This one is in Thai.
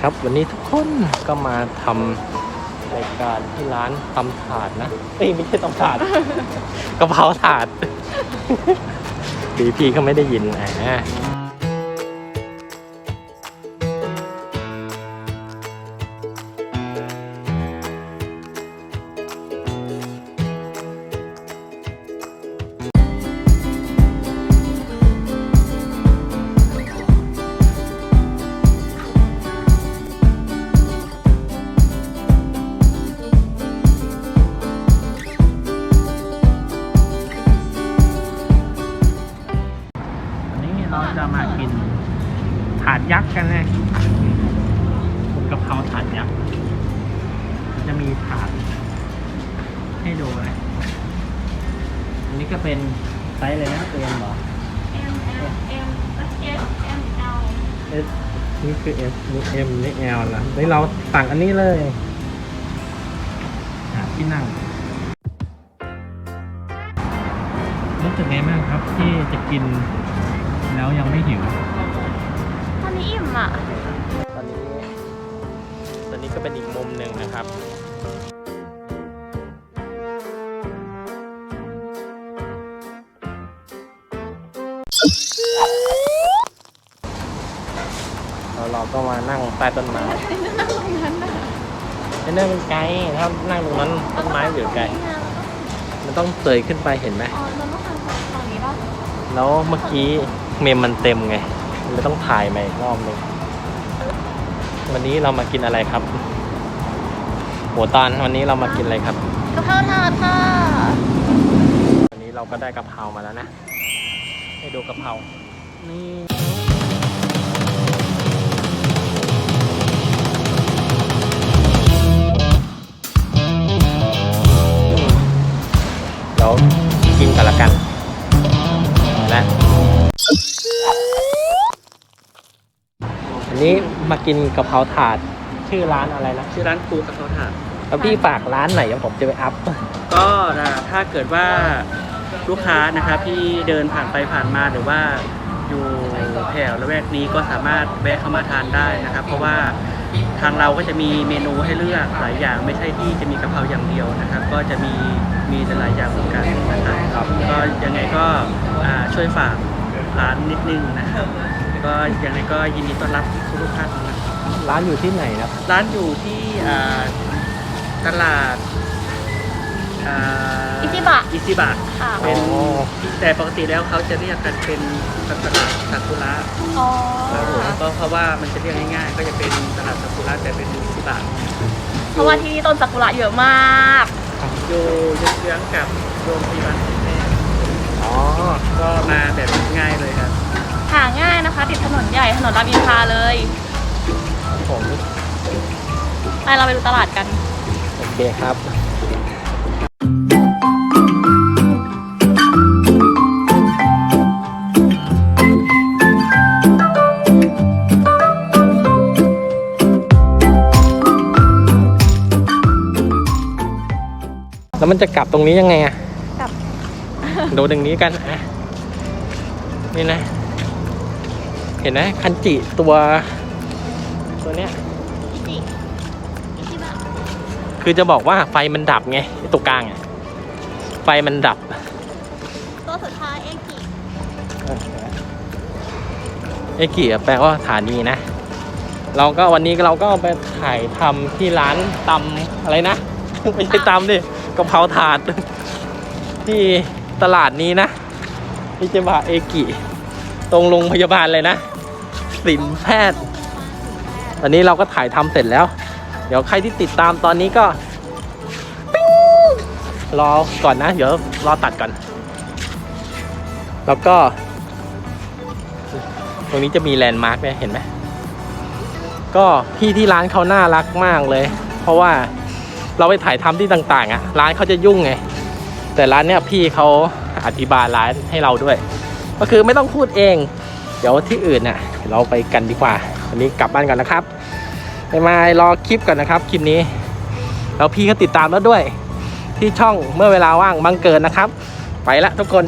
ครับวันนี้ทุกคนก็มาทำรายการที่ร้านตำถาดนะเอ้ยไม่ใช่ตำถาด กะเพราถาด ดีพี่เขาไม่ได้ยินอ่าาดยักษ์กันนะคุณกะเพราถาดยักษ์มันจะมีถาดให้ดูนะอันนี้ก็เป็นไซส์เลยนะเตียนเหรอ M M M S M L S นี่คือ S นี่ M นี่ L นะนี่เราสั่งอันนี้เลยหาที่นั่งรู้สึกไงบ้างครับที่จะกินแล้วยังไม่หิวต อนนี้อิ่มอะ ตอนนี้ ตอนนี้ก็เป็นอีกมุมหนึ่งนะครับเราเราก็มานั่งใต้ต้นไม้ไอ้นั่นเป็นไกล ถ้านั่งตรงนั้นต้นไม้อยู่ไกล มันต้องเตยขึ้นไปเห็นไหม อ๋อเราต้องทำฝั่งนี้ป่ะ แล้วเมื่อกี้เมมมันเต็มไง เลยต้องถ่ายใหม่อีกรอบหนึงวันนี้เรามากินอะไรครับโหตานวันนี้เรามากินอะไรครับกะเพราถาดค่ะวันนี้เราก็ได้กะเพรามาแล้วนะให้ดูกะเพรานี่ นนี้มากินกะเพราถาดชื่อร้านอะไรนะชื่อร้านครูกะเพราถาดแล้วพี่ฝากร้านไหนเดี๋ยวผมจะไปอัพ ก็นะถ้าเกิดว่าลูกค้านะครับที่เดินผ่านไปผ่านมาหรือว่าอยู่แถวละแวกนี้ก็สามารถแวะเข้ามาทานได้นะครับ เพราะว่าทางเราก็จะมีเมนูให้เลือกหลายอย่างไม่ใช่ที่จะมีกะเพราอย่างเดียวนะครับ ก็จะมีมีหลายๆอย่างเหมือนกันนะครับก็ยังไงก็อ่าช่วยฝากร้านนิดนึงนะครับ ก็ยังไงก็ยินดีต้อนรับทุกท่านนะครับร้านอยู่ที่ไหนนะร้านอยู่ที่อ่าตลาดอ่าอิจิบะ อิซิบะค่ะ เป็นอ๋อ แต่ปกติแล้วเขาจะเรียกกันเป็นตลาดซากุระอ๋อ ครับผมก็เพราะว่ามันจะเรียกง่าย ๆ ก็จะเป็นตลาดซากุระแต่เป็นอิซิบะเพราะว่าที่นี่ต้นซากุระเยอะมาก อยู่เยื้องๆกับโรงพยาบาลแม่ อ๋อ ก็มาแบบง่ายเลยครับ หา ง่ายนะคะ ติดถนนใหญ่ถนนรามอินทราเลยผมไปเราไปดูตลาดกัน โอเคครับ แล้วมันจะกลับตรงนี้ยังไงอะกลับ ดูตรงนี้กันอะนี่นะ เห็นไหมคันจิตัวตัวเนี้ยอิจิอิจิบะคือจะบอกว่าไฟมันดับไงไอ้ตัวกลางอะไฟมันดับ ตัวสุดท้ายเอกิเอกิอะแปลว่าฐานีนะ เราก็วันนี้เราก็ไปถ่ายทำที่ร้านตำอะไรนะไม่ใช่ตำดิกะเพราถาด ที่ตลาดนี้นะที่จะบะเอกิ ตรงโรงพยาบาลเลยนะสินแพทย์ตอนนี้เราก็ถ่ายทำเสร็จแล้ว เดี๋ยวใครที่ติดตามตอนนี้ก็ปิ๊งรอก่อนนะ เดี๋ยวรอตัดก่อน แล้วก็ ตรงนี้จะมีแลนด์มาร์กเนี่ยเห็นไหมก็พี่ที่ร้านเขาน่ารักมากเลย เพราะว่าเราไปถ่ายทำที่ต่าง ๆอะ ร้านเขาจะยุ่งไง แต่ร้านเนี้ยพี่เขาอธิบายร้านให้เราด้วย ก็คือไม่ต้องพูดเอง เดี๋ยวที่อื่นน่ะเราไปกันดีกว่าวันนี้กลับบ้านก่อนนะครับไปมารอคลิปก่อนนะครับคลิปนี้แล้วพี่ก็ติดตามแล้วด้วย ที่ช่องเมื่อเวลาว่างบังเกินนะครับ ไปละทุกคน